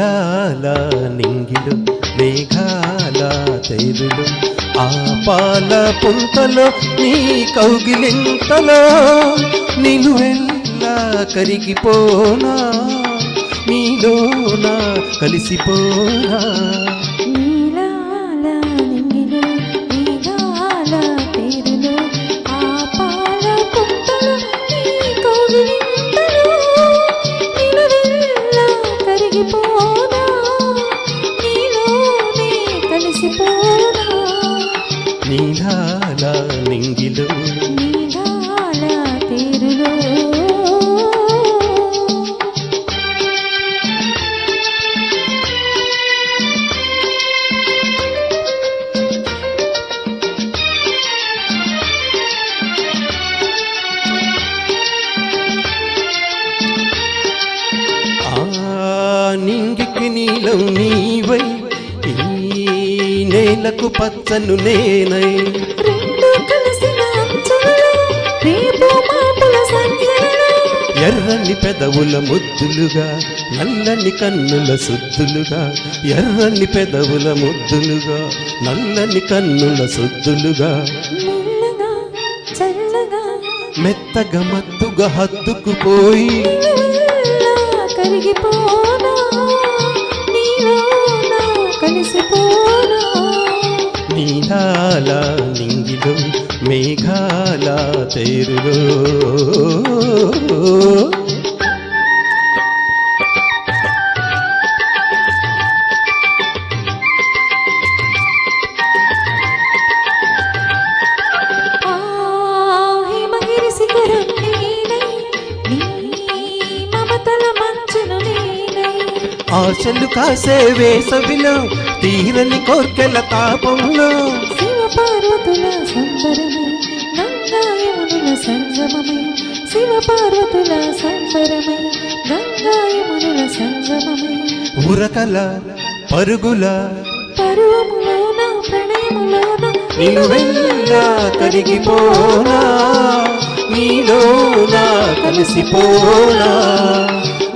మేఘాల నింగిడు మేఘాల తేరులు ఆ పాల పుంతలో నీ కౌగిలింతలో నిలువెల్లా కరిగిపోనా నీలోనా కలిసిపోనా? మేఘాల తేరులో. నింగికి నీలం నీవై ఈ నేలకు పచ్చను నేనై. ఎర్రని పెదవుల ముద్దులుగా నల్లని కన్నుల సుద్దులుగా ఎర్రని పెదవుల ముద్దులుగా నల్లని కన్నుల సుద్దులుగా. మెత్తగా మత్తుగా హత్తుకుపోయి నీలాల నింగిలో మేఘాల తేరులో. ఆశలు కాసే వేసవిలో తీరని కోర్కెల తాపంలో శివ పార్వతుల సంబరమై గంగాయమునుల సంగమమై. శివ పార్వతుల సంబరమై గంగాయమునుల సంగమమై. ఉరకల పరుగుల పరువములోన ప్రణయములోన నిలువెల్లా కరిగిపోనా నీలోన కలిసిపోనా.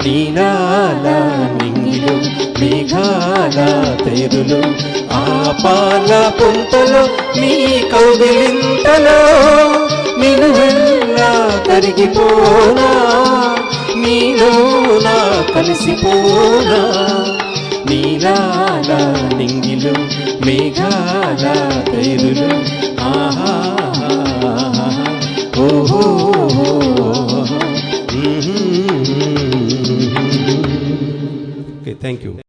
నీలాల నింగిలు మేఘాల తేరులు ఆ పాల పుంతలో నీ కౌగిలింతలో నిలువెల్లా కరిగిపోనా? నీలోన కలిసిపోనా? నీలాల నింగిలు మేఘాల పేరులు ఆహా. ఓహో. Okay thank you